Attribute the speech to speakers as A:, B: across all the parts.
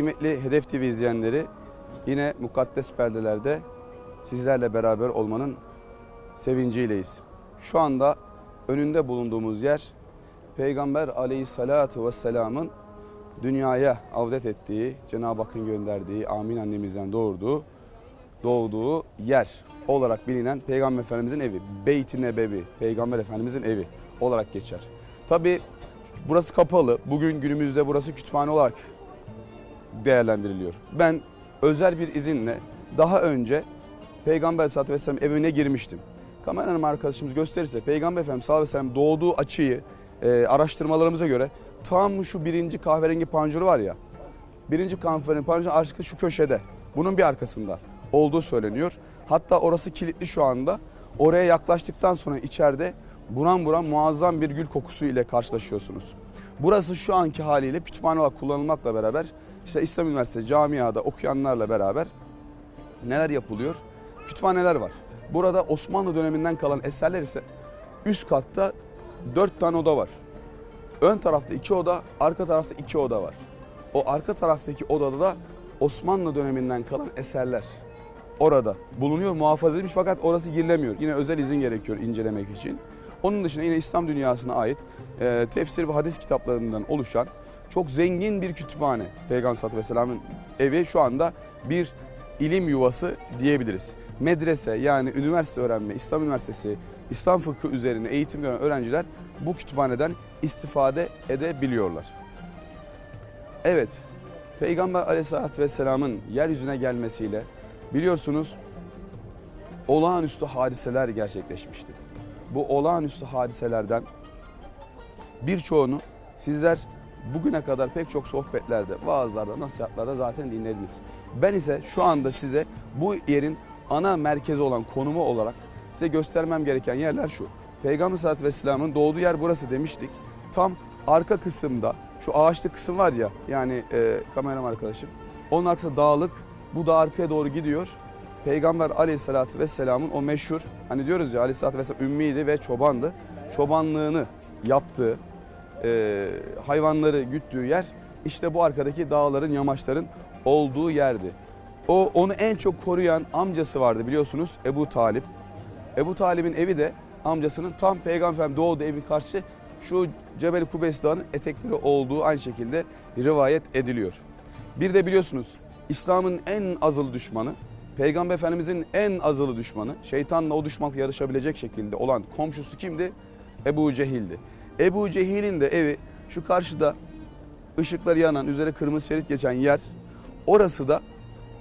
A: Kıymetli Hedef TV izleyenleri yine mukaddes perdelerde sizlerle beraber olmanın sevinciyleyiz. Şu anda önünde bulunduğumuz yer Peygamber aleyhissalatu vesselamın dünyaya avdet ettiği, Cenab-ı Hakk'ın gönderdiği, Amin annemizden doğurduğu, doğduğu yer olarak bilinen Peygamber Efendimizin evi. Beyt-i Nebevi, Peygamber Efendimizin evi olarak geçer. Tabi burası kapalı. Bugün günümüzde burası kütüphane olarak değerlendiriliyor. Ben özel bir izinle daha önce Peygamber sallallahu aleyhi ve sellem evine girmiştim. Kameranın arkadaşımız gösterirse Peygamber Efendimiz sallallahu aleyhi ve sellem doğduğu açıyı e, araştırmalarımıza göre tam şu birinci kahverengi panjuru var ya birinci kahverengi panjuru arka şu köşede bunun bir arkasında olduğu söyleniyor. Hatta orası kilitli şu anda. Oraya yaklaştıktan sonra içeride buram buram muazzam bir gül kokusu ile karşılaşıyorsunuz. Burası şu anki haliyle kütüphane olarak kullanılmakla beraber işte İslam Üniversitesi camiada okuyanlarla beraber neler yapılıyor? Kütüphaneler var. Burada Osmanlı döneminden kalan eserler ise üst katta dört tane oda var. Ön tarafta iki oda, arka tarafta iki oda var. O arka taraftaki odada da Osmanlı döneminden kalan eserler orada bulunuyor, muhafaza edilmiş fakat orası girilemiyor. Yine özel izin gerekiyor incelemek için. Onun dışında yine İslam dünyasına ait e, tefsir ve hadis kitaplarından oluşan çok zengin bir kütüphane. Peygamber sallallahu aleyhi ve sellem'in evi şu anda bir ilim yuvası diyebiliriz. Medrese yani üniversite öğrenme, İslam Üniversitesi, İslam fıkhı üzerine eğitim gören öğrenciler bu kütüphaneden istifade edebiliyorlar. Evet, Peygamber aleyhissalatü vesselamın yeryüzüne gelmesiyle biliyorsunuz olağanüstü hadiseler gerçekleşmişti. Bu olağanüstü hadiselerden birçoğunu sizler bugüne kadar pek çok sohbetlerde, vaazlarda, nasihatlarda zaten dinlediniz. Ben ise şu anda size bu yerin ana merkezi olan konumu olarak size göstermem gereken yerler şu. Peygamber sallallahu aleyhi ve sellem'in doğduğu yer burası demiştik. Tam arka kısımda şu ağaçlı kısım var ya yani e, kameram arkadaşım. Onun arkasında dağlık bu da arkaya doğru gidiyor. Peygamber aleyhissalatü vesselamın o meşhur hani diyoruz ya aleyhissalatü vesselam ümmiydi ve çobandı. Çobanlığını yaptığı e, hayvanları güttüğü yer işte bu arkadaki dağların yamaçların olduğu yerdi. O onu en çok koruyan amcası vardı biliyorsunuz Ebu Talip. Ebu Talip'in evi de amcasının tam Peygamber doğduğu evi karşı şu Cebel Kubeys Dağı'nın etekleri olduğu aynı şekilde rivayet ediliyor. Bir de biliyorsunuz İslam'ın en azılı düşmanı, Peygamber Efendimizin en azılı düşmanı, şeytanla o düşmanlık yarışabilecek şekilde olan komşusu kimdi? Ebu Cehil'di. Ebu Cehil'in de evi şu karşıda ışıkları yanan, üzeri kırmızı şerit geçen yer. Orası da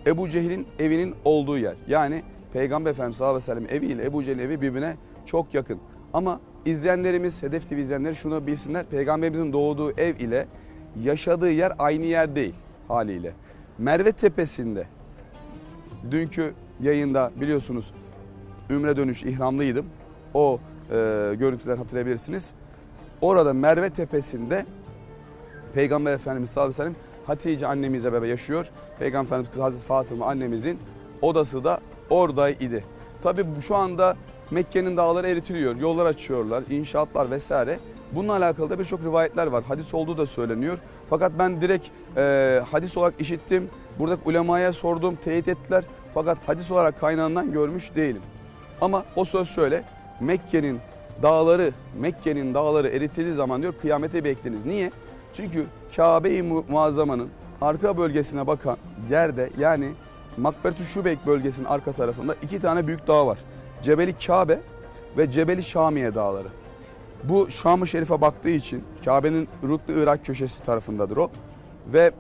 A: Ebu Cehil'in evinin olduğu yer. Yani Peygamber Efendimiz sallallahu aleyhi ve sellem evi Ebu Cehil'in evi birbirine çok yakın. Ama izleyenlerimiz, Hedef TV izleyenleri şunu bilsinler. Peygamberimizin doğduğu ev ile yaşadığı yer aynı yer değil haliyle. Merve Tepesi'nde dünkü yayında biliyorsunuz Ümre dönüş ihramlıydım. O e, görüntüler hatırlayabilirsiniz. Orada Merve Tepesi'nde Peygamber Efendimiz sallallahu aleyhi ve sellem Hatice annemizle beraber yaşıyor. Peygamber Efendimiz kızı Hazreti Fatıma annemizin odası da oradaydı. Tabi şu anda Mekke'nin dağları eritiliyor, yollar açıyorlar, inşaatlar vesaire. Bununla alakalı da birçok rivayetler var. Hadis olduğu da söyleniyor. Fakat ben direkt e, hadis olarak işittim. Buradaki ulemaya sordum, teyit ettiler. Fakat hadis olarak kaynağından görmüş değilim. Ama o söz şöyle. Mekke'nin dağları, Mekke'nin dağları eritildiği zaman diyor kıyamete bekleniz. Niye? Çünkü Kabe-i Mu- Muazzama'nın arka bölgesine bakan yerde yani Makberet-ü Şubeyk bölgesinin arka tarafında iki tane büyük dağ var. Cebeli Kabe ve Cebeli Şamiye dağları. Bu Şam-ı Şerif'e baktığı için Kabe'nin Ruknu Irak köşesi tarafındadır o. Ve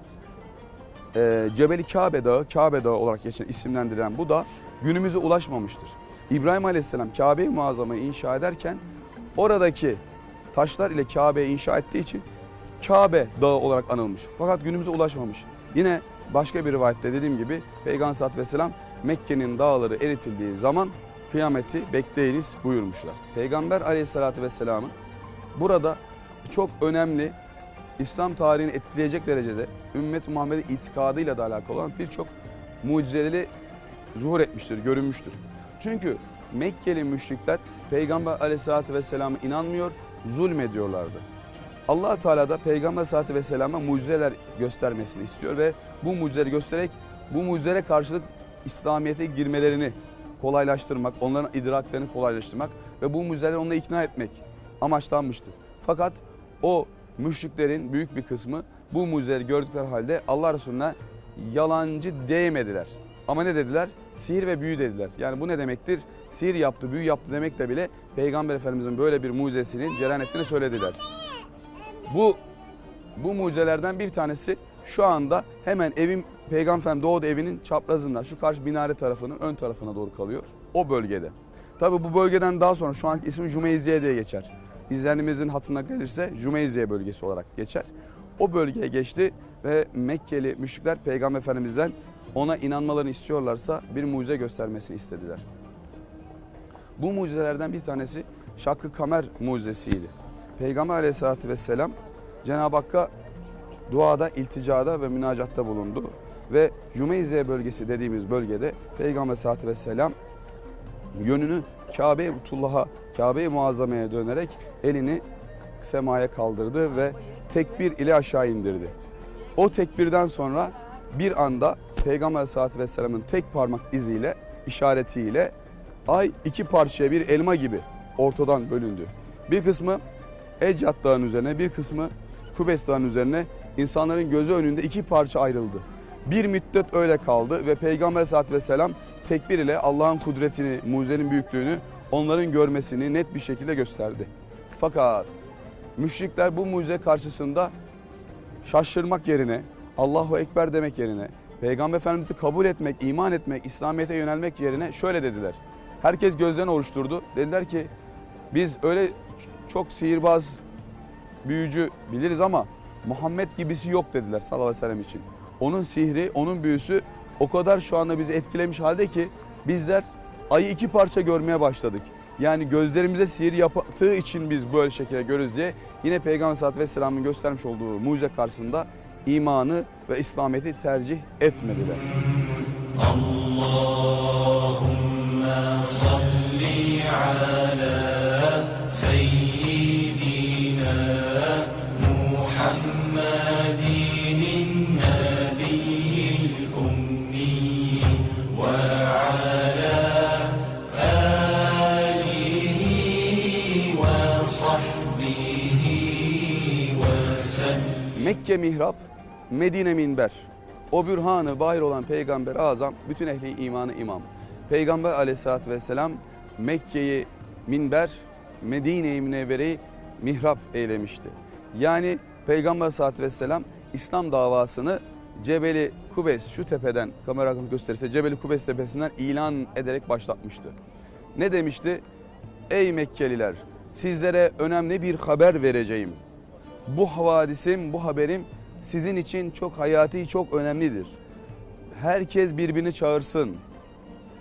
A: e, Cebeli Kabe Dağı, Kabe Dağı olarak geçen isimlendirilen bu da günümüze ulaşmamıştır. İbrahim Aleyhisselam Kabe-i Muazzama'yı inşa ederken oradaki taşlar ile Kabe'yi inşa ettiği için Kabe Dağı olarak anılmış. Fakat günümüze ulaşmamış. Yine başka bir rivayette dediğim gibi Peygamber Aleyhisselatü Vesselam Mekke'nin dağları eritildiği zaman kıyameti bekleyiniz buyurmuşlar. Peygamber Aleyhisselatü Vesselam'ın burada çok önemli İslam tarihini etkileyecek derecede ümmet Muhammed'in itikadıyla da alakalı olan birçok mucizeleri zuhur etmiştir, görünmüştür. Çünkü Mekkeli müşrikler Peygamber Aleyhisselatü Vesselam'a inanmıyor, zulmediyorlardı. allah Teala da Peygamber Aleyhisselatü Vesselam'a mucizeler göstermesini istiyor ve bu mucizeleri göstererek bu mucizelere karşılık İslamiyet'e girmelerini kolaylaştırmak, onların idraklerini kolaylaştırmak ve bu mucizeleri onları ikna etmek amaçlanmıştır. Fakat o müşriklerin büyük bir kısmı bu mucizeleri gördükleri halde Allah Resulüne yalancı diyemediler. Ama ne dediler? Sihir ve büyü dediler. Yani bu ne demektir? Sihir yaptı, büyü yaptı demekle bile Peygamber Efendimizin böyle bir mucizesinin cereyan ettiğini söylediler. Bu bu mucizelerden bir tanesi şu anda hemen evin Peygamber Efendimiz doğdu evinin çaprazından şu karşı minare tarafının ön tarafına doğru kalıyor. O bölgede. Tabi bu bölgeden daha sonra şu anki ismi Cumeyziye diye geçer. İzleyenimizin hatırına gelirse Cumeyziye bölgesi olarak geçer. O bölgeye geçti ve Mekkeli müşrikler Peygamber Efendimiz'den ona inanmalarını istiyorlarsa bir mucize göstermesini istediler. Bu mucizelerden bir tanesi Şakkı Kamer mucizesiydi. Peygamber Aleyhisselatü Vesselam Cenab-ı Hakk'a duada, ilticada ve münacatta bulundu. Ve Cumeyziye bölgesi dediğimiz bölgede Peygamber Aleyhisselatü Vesselam yönünü Kabe-i Mutullah'a, Kabe-i Muazzama'ya dönerek elini semaya kaldırdı ve tekbir ile aşağı indirdi. O tekbirden sonra bir anda Peygamber Aleyhisselatü Vesselam'ın tek parmak iziyle, işaretiyle ay iki parçaya bir elma gibi ortadan bölündü. Bir kısmı Ecdat Dağı'nın üzerine, bir kısmı Kubes Dağı'nın üzerine insanların gözü önünde iki parça ayrıldı. Bir müddet öyle kaldı ve Peygamber Aleyhisselatü Vesselam tekbir ile Allah'ın kudretini, mucizenin büyüklüğünü onların görmesini net bir şekilde gösterdi. Fakat müşrikler bu mucize karşısında şaşırmak yerine, Allahu Ekber demek yerine, Peygamber Efendimiz'i kabul etmek, iman etmek, İslamiyet'e yönelmek yerine şöyle dediler. Herkes gözlerini oluşturdu. Dediler ki biz öyle çok sihirbaz, büyücü biliriz ama Muhammed gibisi yok dediler sallallahu aleyhi ve sellem için. Onun sihri, onun büyüsü o kadar şu anda bizi etkilemiş halde ki bizler ayı iki parça görmeye başladık. Yani gözlerimize sihir yaptığı için biz böyle şekilde görürüz diye yine Peygamber sallallahu aleyhi ve sellem'in göstermiş olduğu mucize karşısında imanı ve İslamiyet'i tercih etmediler.
B: Allahümme salli ala
A: Mekke mihrap, Medine minber. O bürhanı bahir olan Peygamber azam, bütün ehli imanı imam. Peygamber aleyhissalatü vesselam Mekke'yi minber, Medine-i Münevvere'yi mihrap eylemişti. Yani Peygamber aleyhissalatü vesselam İslam davasını Cebeli Kubes şu tepeden kamera gösterirse Cebeli Kubes tepesinden ilan ederek başlatmıştı. Ne demişti? Ey Mekkeliler sizlere önemli bir haber vereceğim. Bu havadisim, bu haberim sizin için çok hayati, çok önemlidir. Herkes birbirini çağırsın.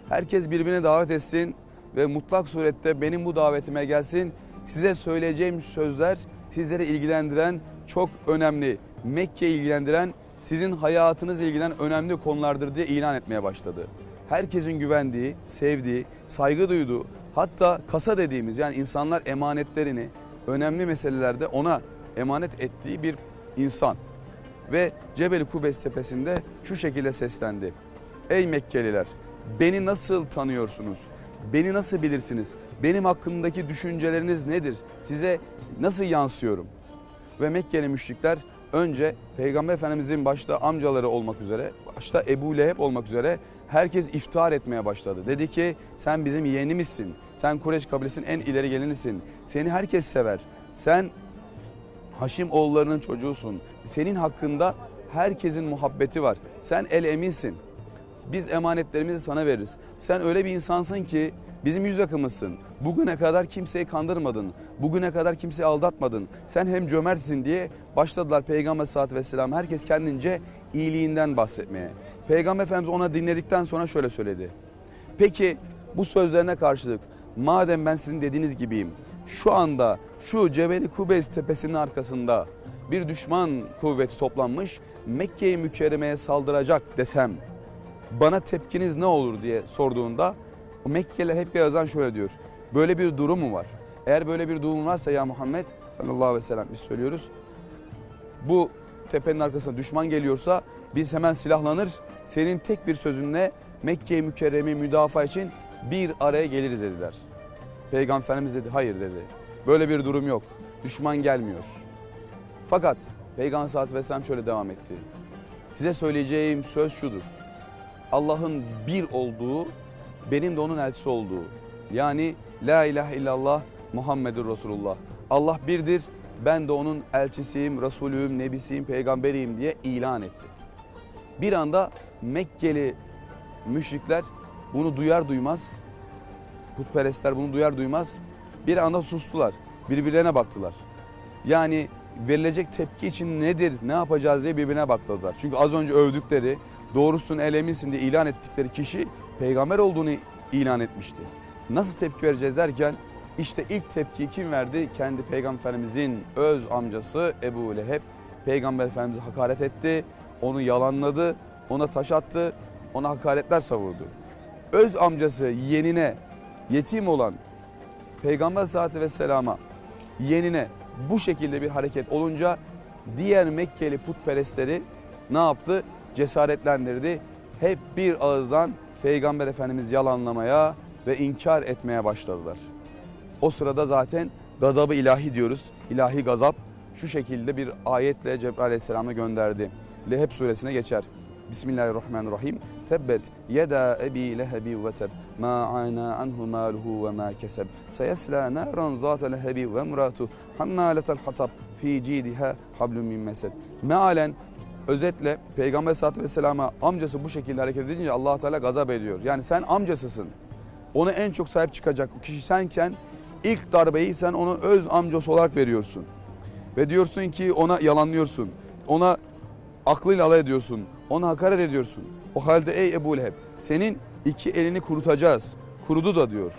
A: Herkes birbirini davet etsin ve mutlak surette benim bu davetime gelsin. Size söyleyeceğim sözler sizleri ilgilendiren çok önemli. Mekke ilgilendiren, sizin hayatınız ilgilenen önemli konulardır diye ilan etmeye başladı. Herkesin güvendiği, sevdiği, saygı duyduğu, hatta kasa dediğimiz yani insanlar emanetlerini önemli meselelerde ona emanet ettiği bir insan. Ve Cebeli Kubes tepesinde şu şekilde seslendi. Ey Mekkeliler beni nasıl tanıyorsunuz? Beni nasıl bilirsiniz? Benim hakkımdaki düşünceleriniz nedir? Size nasıl yansıyorum? Ve Mekkeli müşrikler önce Peygamber Efendimizin başta amcaları olmak üzere, başta Ebu Leheb olmak üzere herkes iftihar etmeye başladı. Dedi ki sen bizim yeğenimizsin. Sen Kureyş kabilesinin en ileri gelenisin. Seni herkes sever. Sen Haşim oğullarının çocuğusun. Senin hakkında herkesin muhabbeti var. Sen el eminsin. Biz emanetlerimizi sana veririz. Sen öyle bir insansın ki bizim yüz akımızsın. Bugüne kadar kimseyi kandırmadın. Bugüne kadar kimseyi aldatmadın. Sen hem cömertsin diye başladılar Peygamber sallallahu aleyhi ve sellem herkes kendince iyiliğinden bahsetmeye. Peygamber Efendimiz ona dinledikten sonra şöyle söyledi. Peki bu sözlerine karşılık madem ben sizin dediğiniz gibiyim şu anda şu Cebeli Kubeys tepesinin arkasında bir düşman kuvveti toplanmış Mekke'yi mükerremeye saldıracak desem bana tepkiniz ne olur diye sorduğunda Mekkeliler hep yazan şöyle diyor. Böyle bir durum mu var? Eğer böyle bir durum varsa ya Muhammed sallallahu aleyhi ve sellem biz söylüyoruz. Bu tepenin arkasına düşman geliyorsa biz hemen silahlanır. Senin tek bir sözünle Mekke-i Mükerreme'yi müdafaa için bir araya geliriz dediler. Peygamber Efendimiz dedi hayır dedi. Böyle bir durum yok. Düşman gelmiyor. Fakat Peygamber sallallahu aleyhi ve sellem şöyle devam etti. Size söyleyeceğim söz şudur. Allah'ın bir olduğu, benim de onun elçisi olduğu. Yani La ilahe illallah Muhammedur Resulullah. Allah birdir, ben de onun elçisiyim, Resulüyüm, Nebisiyim, Peygamberiyim diye ilan etti. Bir anda Mekkeli müşrikler bunu duyar duymaz, putperestler bunu duyar duymaz bir anda sustular. Birbirlerine baktılar. Yani verilecek tepki için nedir, ne yapacağız diye birbirine baktılar. Çünkü az önce övdükleri, doğrusun el eminsin diye ilan ettikleri kişi peygamber olduğunu ilan etmişti. Nasıl tepki vereceğiz derken işte ilk tepkiyi kim verdi? Kendi Peygamber Efendimizin öz amcası Ebu Leheb. Peygamber Efendimiz'i hakaret etti, onu yalanladı, ona taş attı, ona hakaretler savurdu. Öz amcası yenine yetim olan Peygamber Aleyhisselatü Vesselam'a yenine bu şekilde bir hareket olunca diğer Mekkeli putperestleri ne yaptı? Cesaretlendirdi. Hep bir ağızdan Peygamber Efendimiz yalanlamaya ve inkar etmeye başladılar. O sırada zaten gadabı ilahi diyoruz. İlahi gazap şu şekilde bir ayetle Cebrail Aleyhisselam'a gönderdi. Leheb suresine geçer. Bismillahirrahmanirrahim. Tebbet yeda ebi lehebi ve teb. Ma ana anhu maluhu ve ma keseb. Seyesla naran zate lehebi ve emratu. Hammaletel hatab. Fi cidiha hablum min mesed. Mealen özetle Peygamber sallallahu aleyhi ve sellem'e amcası bu şekilde hareket edince allah Teala gazap ediyor. Yani sen amcasısın. Ona en çok sahip çıkacak o kişi senken ilk darbeyi sen onun öz amcası olarak veriyorsun. Ve diyorsun ki ona yalanlıyorsun. Ona aklıyla alay ediyorsun. Ona hakaret ediyorsun. O halde ey Ebu Leheb senin iki elini kurutacağız. Kurudu da diyor.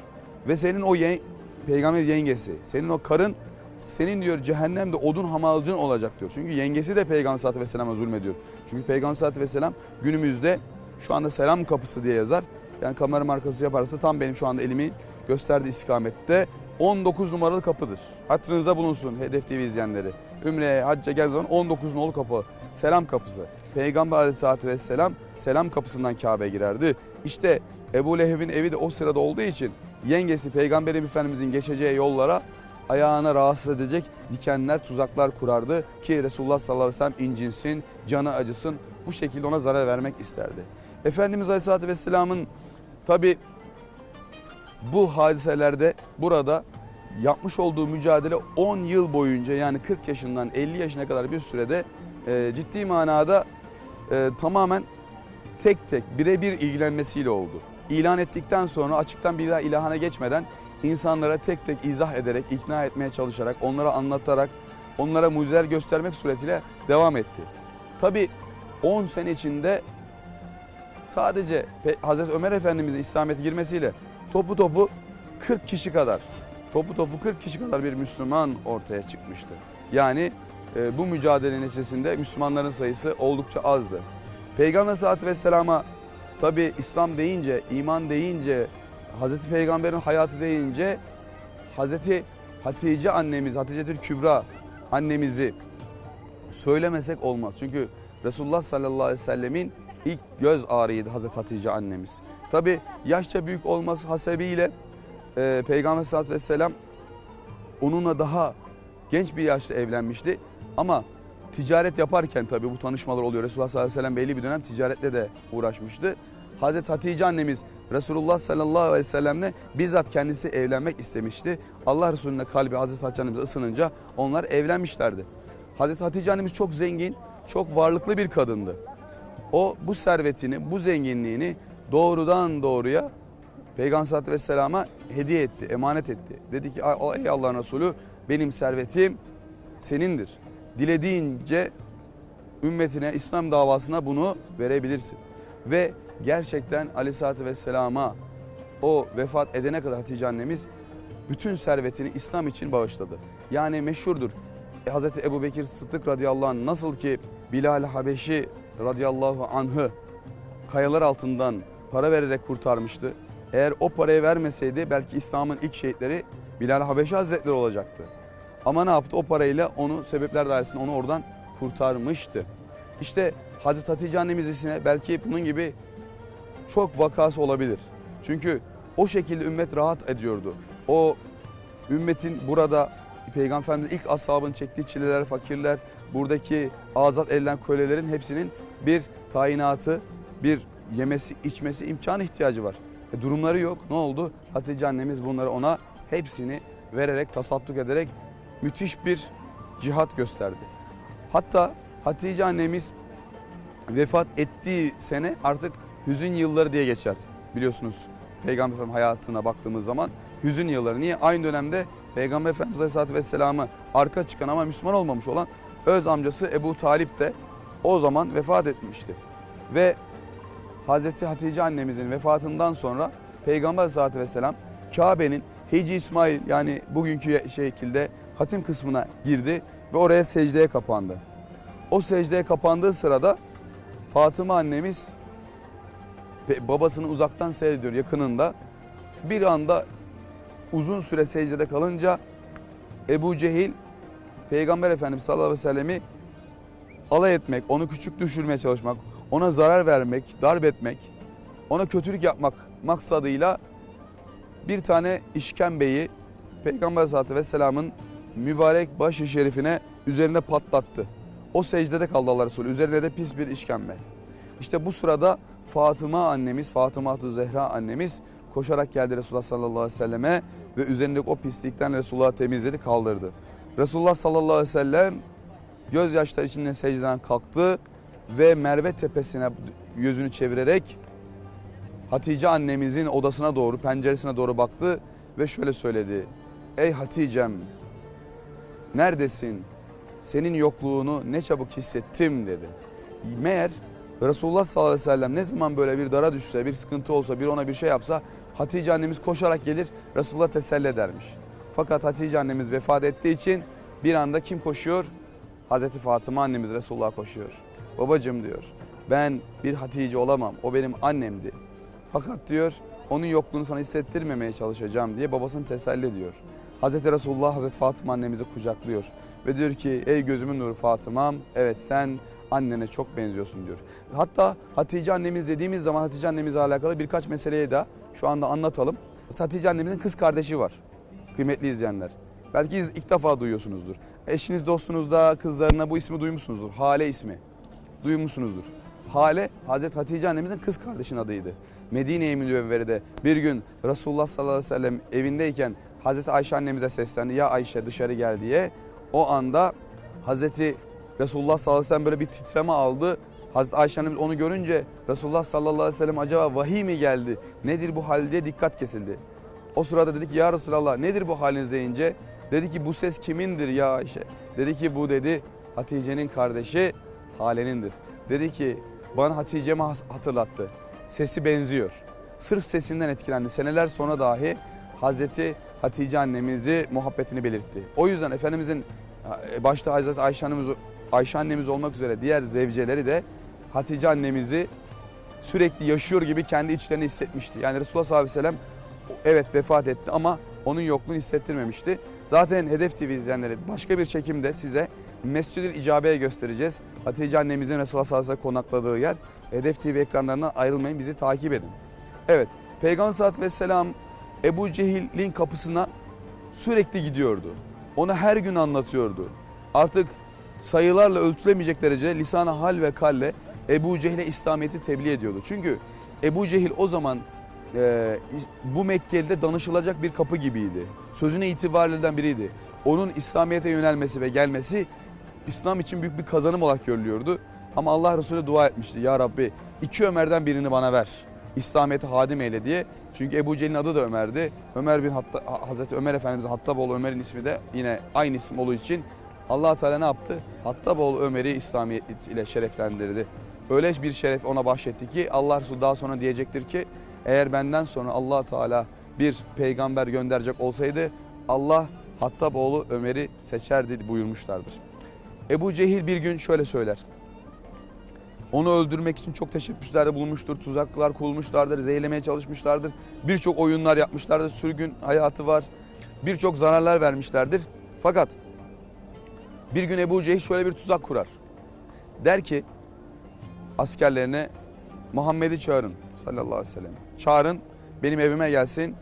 A: Ve senin o ye- peygamber yengesi, senin o karın senin diyor cehennemde odun hamalcın olacak diyor. Çünkü yengesi de Peygamber sallallahu aleyhi ve selleme zulmediyor. Çünkü Peygamber sallallahu aleyhi ve sellem günümüzde şu anda selam kapısı diye yazar. Yani kamera markası yaparsa tam benim şu anda elimi gösterdiği istikamette 19 numaralı kapıdır. Hatırınıza bulunsun Hedef TV izleyenleri. Ümre'ye, hacca gel zaman 19 nolu kapı. Selam kapısı. Peygamber aleyhissalatü vesselam selam kapısından Kabe'ye girerdi. İşte Ebu Leheb'in evi de o sırada olduğu için yengesi Peygamberin Efendimizin geçeceği yollara ayağına rahatsız edecek dikenler, tuzaklar kurardı ki Resulullah sallallahu aleyhi ve sellem incinsin, canı acısın. Bu şekilde ona zarar vermek isterdi. Efendimiz aleyhissalatü vesselamın tabi bu hadiselerde burada yapmış olduğu mücadele 10 yıl boyunca yani 40 yaşından 50 yaşına kadar bir sürede e, ciddi manada e, tamamen tek tek birebir ilgilenmesiyle oldu. İlan ettikten sonra açıktan bir daha ilahana geçmeden insanlara tek tek izah ederek, ikna etmeye çalışarak, onlara anlatarak, onlara mucizeler göstermek suretiyle devam etti. Tabi 10 sene içinde sadece Hazreti Ömer Efendimizin İslamiyet'e girmesiyle topu topu 40 kişi kadar, topu topu 40 kişi kadar bir Müslüman ortaya çıkmıştı. Yani e, bu mücadelenin içerisinde Müslümanların sayısı oldukça azdı. Peygamber sallallahu aleyhi ve Vesselam'a tabi İslam deyince, iman deyince, Hazreti Peygamber'in hayatı deyince Hazreti Hatice annemiz, Hatice Kübra annemizi söylemesek olmaz. Çünkü Resulullah sallallahu aleyhi ve sellemin ilk göz ağrıydı Hazreti Hatice annemiz. Tabi yaşça büyük olması hasebiyle e, Peygamber sallallahu aleyhi ve sellem onunla daha genç bir yaşta evlenmişti. Ama ticaret yaparken tabii bu tanışmalar oluyor. Resulullah sallallahu aleyhi ve sellem belli bir dönem ticaretle de uğraşmıştı. Hazreti Hatice annemiz Resulullah sallallahu aleyhi ve sellemle bizzat kendisi evlenmek istemişti. Allah Resulü'nün kalbi Hazreti Hatice annemize ısınınca onlar evlenmişlerdi. Hazreti Hatice annemiz çok zengin, çok varlıklı bir kadındı. O bu servetini, bu zenginliğini doğrudan doğruya Peygamber Aleyhisselatü Vesselam'a hediye etti, emanet etti. Dedi ki ey Allah'ın Resulü benim servetim senindir. Dilediğince ümmetine, İslam davasına bunu verebilirsin. Ve gerçekten Aleyhisselatü Vesselam'a o vefat edene kadar Hatice annemiz bütün servetini İslam için bağışladı. Yani meşhurdur. E, Hazreti Ebu Bekir Sıddık radıyallahu anh nasıl ki Bilal Habeşi radıyallahu anh'ı kayalar altından para vererek kurtarmıştı. Eğer o parayı vermeseydi belki İslam'ın ilk şehitleri Bilal Habeşi Hazretleri olacaktı. Ama ne yaptı? O parayla onu sebepler dairesinde onu oradan kurtarmıştı. İşte Hazreti Hatice annemiz ise belki bunun gibi çok vakası olabilir. Çünkü o şekilde ümmet rahat ediyordu. O ümmetin burada Peygamber Efendimiz ilk ashabın çektiği çileler, fakirler, buradaki azat edilen kölelerin hepsinin bir tayinatı, bir yemesi, içmesi imkanı ihtiyacı var. E, durumları yok. Ne oldu? Hatice annemiz bunları ona hepsini vererek, tasadduk ederek müthiş bir cihat gösterdi. Hatta Hatice annemiz vefat ettiği sene artık hüzün yılları diye geçer. Biliyorsunuz Peygamber Efendimiz hayatına baktığımız zaman hüzün yılları. Niye? Aynı dönemde Peygamber Efendimiz Aleyhisselatü Vesselam'ı arka çıkan ama Müslüman olmamış olan öz amcası Ebu Talip de o zaman vefat etmişti. Ve Hazreti Hatice annemizin vefatından sonra Peygamber Aleyhisselatü Vesselam Kabe'nin Hicri İsmail yani bugünkü şekilde hatim kısmına girdi ve oraya secdeye kapandı. O secdeye kapandığı sırada Fatıma annemiz babasını uzaktan seyrediyor yakınında. Bir anda uzun süre secdede kalınca Ebu Cehil Peygamber Efendimiz sallallahu aleyhi ve sellemi alay etmek, onu küçük düşürmeye çalışmak, ona zarar vermek, darp etmek, ona kötülük yapmak maksadıyla bir tane işkembeyi Peygamber sallallahu aleyhi ve sellem'in mübarek başı şerifine üzerine patlattı. O secdede kaldı Allah Resulü. Üzerine de pis bir işkembe. İşte bu sırada Fatıma annemiz, Fatıma Zehra annemiz koşarak geldi Resulullah sallallahu aleyhi ve selleme ve üzerindeki o pislikten Resulullah temizledi, kaldırdı. Resulullah sallallahu aleyhi ve sellem gözyaşları içinde secdeden kalktı ve Merve tepesine yüzünü çevirerek Hatice annemizin odasına doğru, penceresine doğru baktı ve şöyle söyledi. Ey Hatice'm neredesin? Senin yokluğunu ne çabuk hissettim dedi. Meğer Resulullah sallallahu aleyhi ve sellem ne zaman böyle bir dara düşse, bir sıkıntı olsa, bir ona bir şey yapsa Hatice annemiz koşarak gelir Resulullah teselli edermiş. Fakat Hatice annemiz vefat ettiği için bir anda kim koşuyor? Hazreti Fatıma annemiz Resulullah koşuyor. Babacım diyor ben bir Hatice olamam o benim annemdi. Fakat diyor onun yokluğunu sana hissettirmemeye çalışacağım diye babasını teselli ediyor. Hazreti Resulullah Hazreti Fatıma annemizi kucaklıyor ve diyor ki ey gözümün nuru Fatıma'm evet sen annene çok benziyorsun diyor. Hatta Hatice annemiz dediğimiz zaman Hatice annemizle alakalı birkaç meseleyi de şu anda anlatalım. Hatice annemizin kız kardeşi var kıymetli izleyenler. Belki ilk defa duyuyorsunuzdur. Eşiniz dostunuzda kızlarına bu ismi duymuşsunuzdur. Hale ismi. Duymuşsunuzdur. Hale Hazreti Hatice annemizin kız kardeşinin adıydı. Medine-i Münevvere'de bir gün Resulullah sallallahu aleyhi ve sellem evindeyken Hazreti Ayşe annemize seslendi. Ya Ayşe dışarı gel diye. O anda Hazreti Resulullah sallallahu aleyhi ve sellem böyle bir titreme aldı. Hazreti Ayşe annemiz onu görünce Resulullah sallallahu aleyhi ve sellem acaba vahiy mi geldi? Nedir bu hal diye dikkat kesildi. O sırada dedi ki ya Resulallah nedir bu haliniz deyince dedi ki bu ses kimindir ya Ayşe? Dedi ki bu dedi Hatice'nin kardeşi Hale'nindir. Dedi ki bana Hatice'mi hatırlattı. Sesi benziyor. Sırf sesinden etkilendi. Seneler sonra dahi Hazreti Hatice annemizi muhabbetini belirtti. O yüzden Efendimizin başta Hazreti Ayşe annemiz, Ayşe annemiz olmak üzere diğer zevceleri de Hatice annemizi sürekli yaşıyor gibi kendi içlerini hissetmişti. Yani Resulullah sallallahu aleyhi ve sellem evet vefat etti ama onun yokluğunu hissettirmemişti. Zaten Hedef TV izleyenleri başka bir çekimde size Mescid-i İcabe'ye göstereceğiz. Hatice annemizin Resulullah sallallahu aleyhi ve sellem konakladığı yer. Hedef TV ekranlarından ayrılmayın bizi takip edin. Evet Peygamber sallallahu aleyhi ve sellem Ebu Cehil'in kapısına sürekli gidiyordu. Ona her gün anlatıyordu. Artık sayılarla ölçülemeyecek derecede lisan hal ve kalle Ebu Cehil'e İslamiyet'i tebliğ ediyordu. Çünkü Ebu Cehil o zaman e, bu Mekkeli'de danışılacak bir kapı gibiydi. Sözüne itibar eden biriydi. Onun İslamiyet'e yönelmesi ve gelmesi İslam için büyük bir kazanım olarak görülüyordu. Ama Allah Resulü dua etmişti. Ya Rabbi iki Ömer'den birini bana ver. İslamiyet'e hadim eyle diye. Çünkü Ebu Cehil'in adı da Ömer'di. Ömer bin Hatta, Hazreti Ömer Efendimiz Hattaboğlu Ömer'in ismi de yine aynı isim olduğu için allah Teala ne yaptı? Hattaboğlu Ömer'i İslamiyet ile şereflendirdi. Öyle bir şeref ona bahşetti ki Allah Resulü daha sonra diyecektir ki eğer benden sonra allah Teala bir peygamber gönderecek olsaydı Allah Hattaboğlu Ömer'i seçerdi buyurmuşlardır. Ebu Cehil bir gün şöyle söyler. Onu öldürmek için çok teşebbüslerde bulunmuştur. Tuzaklar kurulmuşlardır, zehirlemeye çalışmışlardır. Birçok oyunlar yapmışlardır. Sürgün hayatı var. Birçok zararlar vermişlerdir. Fakat bir gün Ebu Cehil şöyle bir tuzak kurar. Der ki askerlerine Muhammed'i çağırın sallallahu aleyhi ve sellem. Çağırın benim evime gelsin.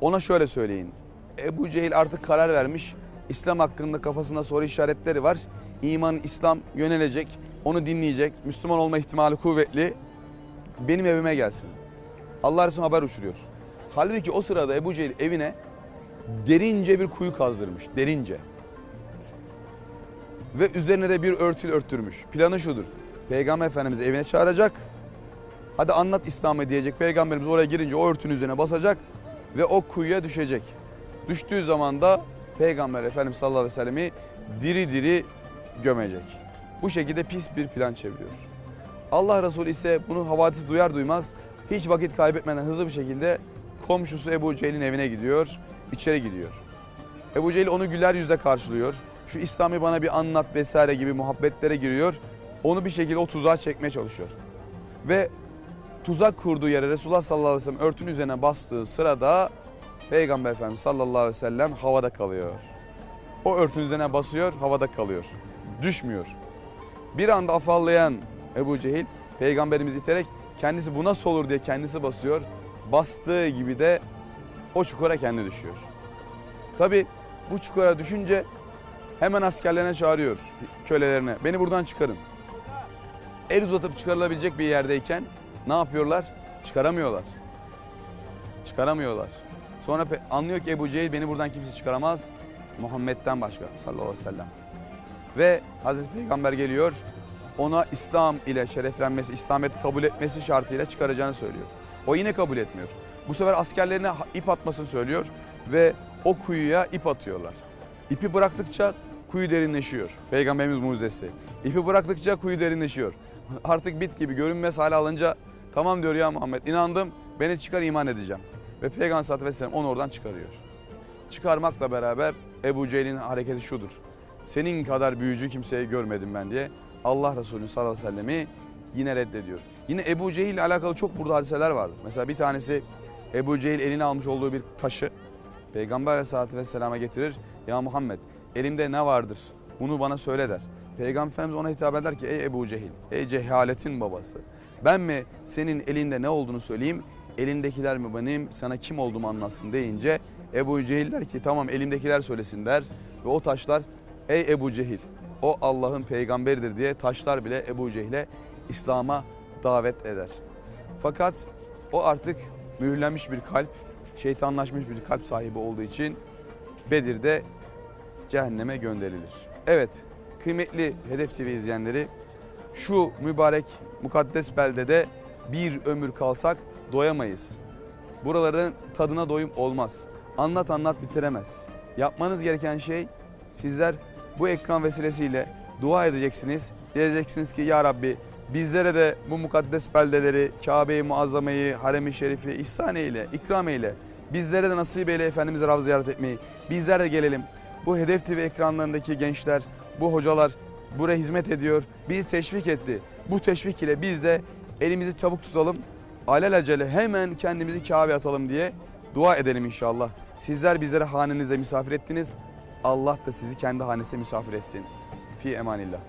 A: Ona şöyle söyleyin. Ebu Cehil artık karar vermiş. İslam hakkında kafasında soru işaretleri var. İman, İslam yönelecek. Onu dinleyecek. Müslüman olma ihtimali kuvvetli. Benim evime gelsin. Allah Resulü haber uçuruyor. Halbuki o sırada Ebu Cehil evine derince bir kuyu kazdırmış. Derince. Ve üzerine de bir örtül örttürmüş. Planı şudur. Peygamber Efendimiz evine çağıracak. Hadi anlat İslam'ı diyecek. Peygamberimiz oraya girince o örtünün üzerine basacak ve o kuyuya düşecek. Düştüğü zaman da Peygamber Efendimiz sallallahu aleyhi ve sellemi diri diri gömecek. Bu şekilde pis bir plan çeviriyor. Allah Resulü ise bunu havadisi duyar duymaz hiç vakit kaybetmeden hızlı bir şekilde komşusu Ebu Cehil'in evine gidiyor, içeri gidiyor. Ebu Cehil onu güler yüzle karşılıyor. Şu İslam'ı bana bir anlat vesaire gibi muhabbetlere giriyor. Onu bir şekilde o tuzağa çekmeye çalışıyor. Ve tuzak kurduğu yere Resulullah sallallahu aleyhi ve sellem örtünün üzerine bastığı sırada Peygamber Efendimiz sallallahu aleyhi ve sellem havada kalıyor. O örtünün üzerine basıyor, havada kalıyor. Düşmüyor. Bir anda afallayan Ebu Cehil peygamberimizi iterek kendisi bu nasıl olur diye kendisi basıyor. Bastığı gibi de o çukura kendi düşüyor. Tabi bu çukura düşünce hemen askerlerine çağırıyor kölelerine. Beni buradan çıkarın. El uzatıp çıkarılabilecek bir yerdeyken ne yapıyorlar? Çıkaramıyorlar. Çıkaramıyorlar. Sonra anlıyor ki Ebu Cehil beni buradan kimse çıkaramaz. Muhammed'den başka sallallahu aleyhi ve sellem. Ve Hazreti Peygamber geliyor. Ona İslam ile şereflenmesi, İslamiyet'i kabul etmesi şartıyla çıkaracağını söylüyor. O yine kabul etmiyor. Bu sefer askerlerine ip atmasını söylüyor ve o kuyuya ip atıyorlar. İpi bıraktıkça kuyu derinleşiyor. Peygamberimiz mucizesi. İpi bıraktıkça kuyu derinleşiyor. Artık bit gibi görünmez hale alınca tamam diyor ya Muhammed inandım beni çıkar iman edeceğim. Ve Peygamber sallallahu aleyhi ve sellem onu oradan çıkarıyor. Çıkarmakla beraber Ebu Cehil'in hareketi şudur. Senin kadar büyücü kimseyi görmedim ben diye Allah Resulü sallallahu aleyhi ve sellemi yine reddediyor. Yine Ebu Cehil ile alakalı çok burada hadiseler vardır. Mesela bir tanesi Ebu Cehil eline almış olduğu bir taşı Peygamber aleyhissalatü vesselama getirir. Ya Muhammed elimde ne vardır bunu bana söyle der. Peygamber Efendimiz ona hitap eder ki ey Ebu Cehil, ey cehaletin babası. Ben mi senin elinde ne olduğunu söyleyeyim, elindekiler mi benim sana kim olduğumu anlatsın deyince Ebu Cehil der ki tamam elimdekiler söylesin der. Ve o taşlar ey Ebu Cehil o Allah'ın peygamberidir diye taşlar bile Ebu Cehil'e İslam'a davet eder. Fakat o artık mühürlenmiş bir kalp, şeytanlaşmış bir kalp sahibi olduğu için Bedir'de cehenneme gönderilir. Evet, kıymetli Hedef TV izleyenleri, şu mübarek mukaddes beldede bir ömür kalsak doyamayız. Buraların tadına doyum olmaz. Anlat anlat bitiremez. Yapmanız gereken şey sizler bu ekran vesilesiyle dua edeceksiniz. Diyeceksiniz ki ya Rabbi bizlere de bu mukaddes beldeleri, Kabe-i Muazzame'yi, Harem-i Şerif'i ihsan eyle, ikram eyle. Bizlere de nasip eyle Efendimiz'i Ravza ziyaret etmeyi. Bizler de gelelim. Bu Hedef TV ekranlarındaki gençler, bu hocalar buraya hizmet ediyor. Bizi teşvik etti. Bu teşvik ile biz de elimizi çabuk tutalım. Alelacele hemen kendimizi Kabe'ye atalım diye dua edelim inşallah. Sizler bizlere hanenizde misafir ettiniz. Allah da sizi kendi hanesine misafir etsin. Fi emanillah.